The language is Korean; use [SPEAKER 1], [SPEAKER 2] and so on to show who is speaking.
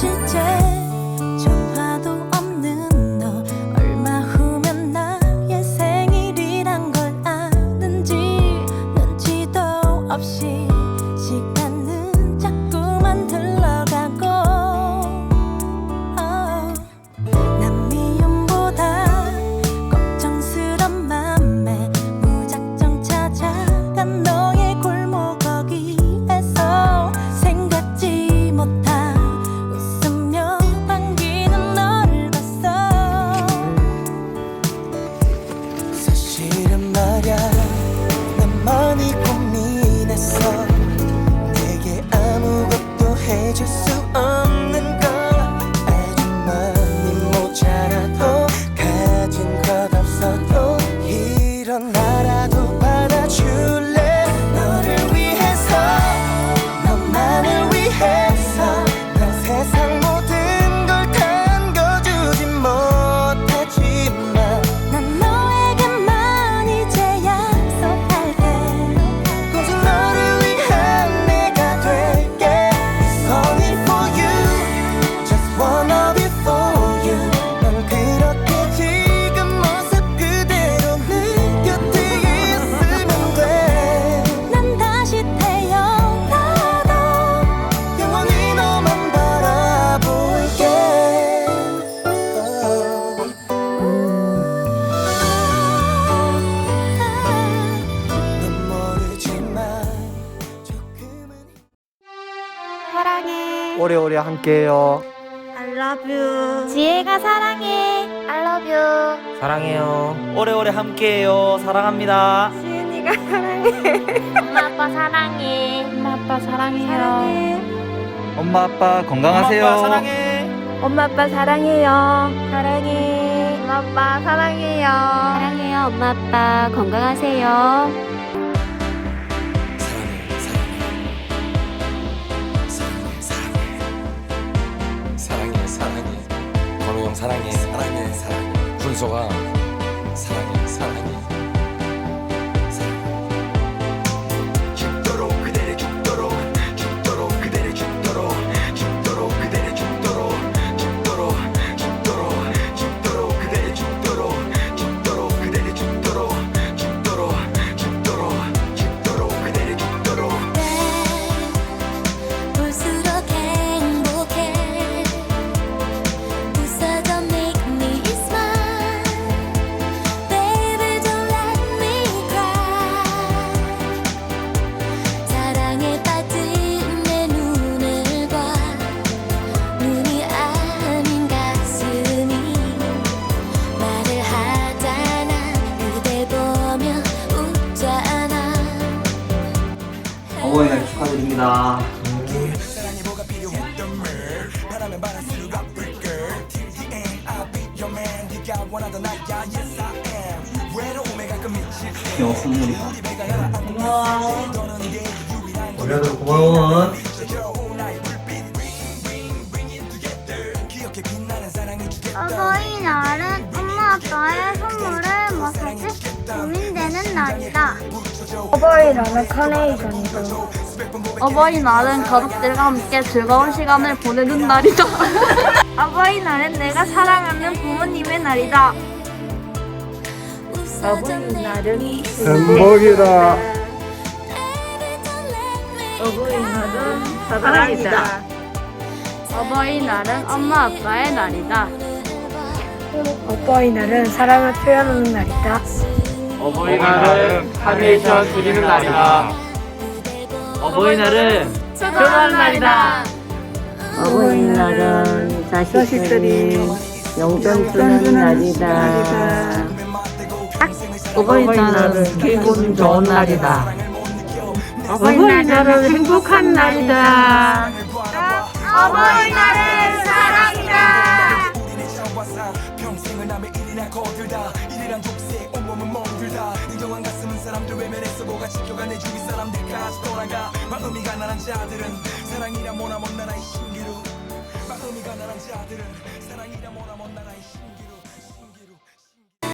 [SPEAKER 1] 赤脚
[SPEAKER 2] 오래오래 함께해요.
[SPEAKER 3] I love you.
[SPEAKER 4] 지혜가 사랑해. I love you.
[SPEAKER 5] 사랑해요. 오래오래 함께해요. 사랑합니다.
[SPEAKER 3] 지은이가 사랑해.
[SPEAKER 4] 엄마 아빠 사랑해.
[SPEAKER 3] 엄마 아빠 사랑해요.
[SPEAKER 5] 엄마 아빠 건강하세요.
[SPEAKER 2] 엄마 아빠
[SPEAKER 5] 사랑해.
[SPEAKER 3] 엄마 아빠 사랑해요. 사랑해. 엄마 아빠 사랑해요.
[SPEAKER 4] 사랑해요. 엄마 아빠 건강하세요.
[SPEAKER 6] 사랑해 사랑해. 건우 형 사랑해. 사랑해 사랑해. 준서가 사랑해 사랑해
[SPEAKER 2] 여 선물이다. 고마워. 우리도 고마워.
[SPEAKER 7] 어버이날은 엄마 아빠의 선물을 뭐 사지 고민되는 날이다.
[SPEAKER 3] 어버이날은 카네이션이고. 어버이날은 가족들과 함께 즐거운 시간을 보내는 날이다. 어버이날은 내가 사랑하는 부모님의 날이다. 어버이날은
[SPEAKER 2] 행복이다.
[SPEAKER 3] 어버이날은 사랑이다. 어버이날은 엄마 아빠의 날이다. 어버이날은 사랑을 표현하는 날이다.
[SPEAKER 2] 어버이날은 카네이션 드리는 날이다.
[SPEAKER 5] 어버이날은
[SPEAKER 3] 축하하는 날이다.
[SPEAKER 8] 어버이날은 자식들이 용돈 주는 날이다. 어버이날은 기분 좋은 날이다. 어버이날은 행복한 날이다.
[SPEAKER 7] 어버이날은
[SPEAKER 9] 마음이 가난한 자들은 사랑이라 뭐나 못나 나의 신기루. 마음이 가난한 자들은 사랑이라 뭐나